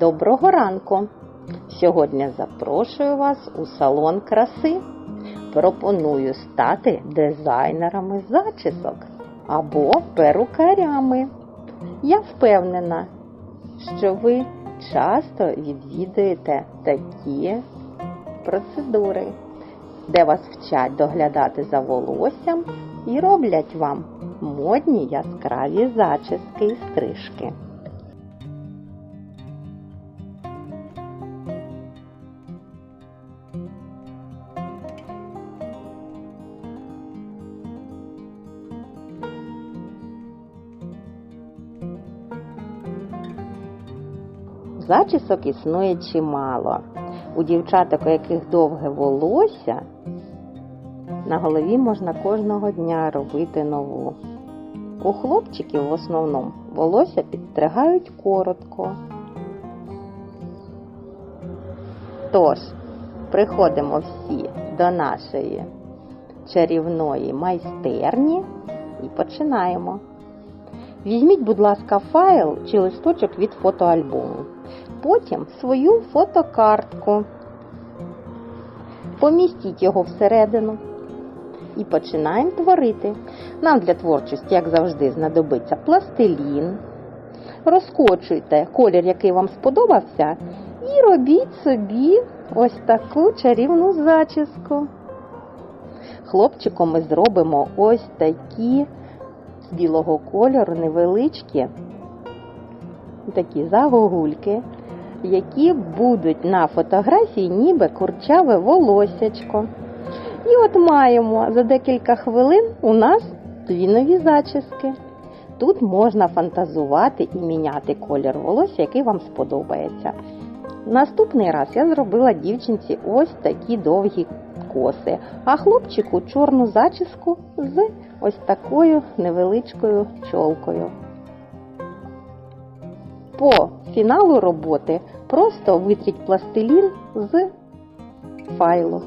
Доброго ранку! Сьогодні запрошую вас у салон краси. Пропоную стати дизайнерами зачісок або перукарями. Я впевнена, що ви часто відвідуєте такі процедури, де вас вчать доглядати за волоссям і роблять вам модні яскраві зачіски і стрижки. Зачісок існує чимало. У дівчаток, у яких довге волосся, на голові можна кожного дня робити нову. У хлопчиків в основному волосся підстригають коротко. Тож, приходимо всі до нашої чарівної майстерні і починаємо. Візьміть, будь ласка, файл чи листочок від фотоальбому. Потім свою фотокартку. Помістіть його всередину і починаємо творити. Нам для творчості, як завжди, знадобиться пластилін. Розкочуйте колір, який вам сподобався, і робіть собі ось таку чарівну зачіску. Хлопчиком ми зробимо ось такі білого кольору невеличкі такі загогульки, які будуть на фотографії ніби курчаве волосячко. І от маємо за декілька хвилин у нас дві нові зачіски. Тут можна фантазувати і міняти колір волосся, який вам сподобається. Наступний раз я зробила дівчинці ось такі довгі коси, а хлопчику чорну зачіску з ось такою невеличкою чолкою. По фіналу роботи просто витріть пластилін з файлу.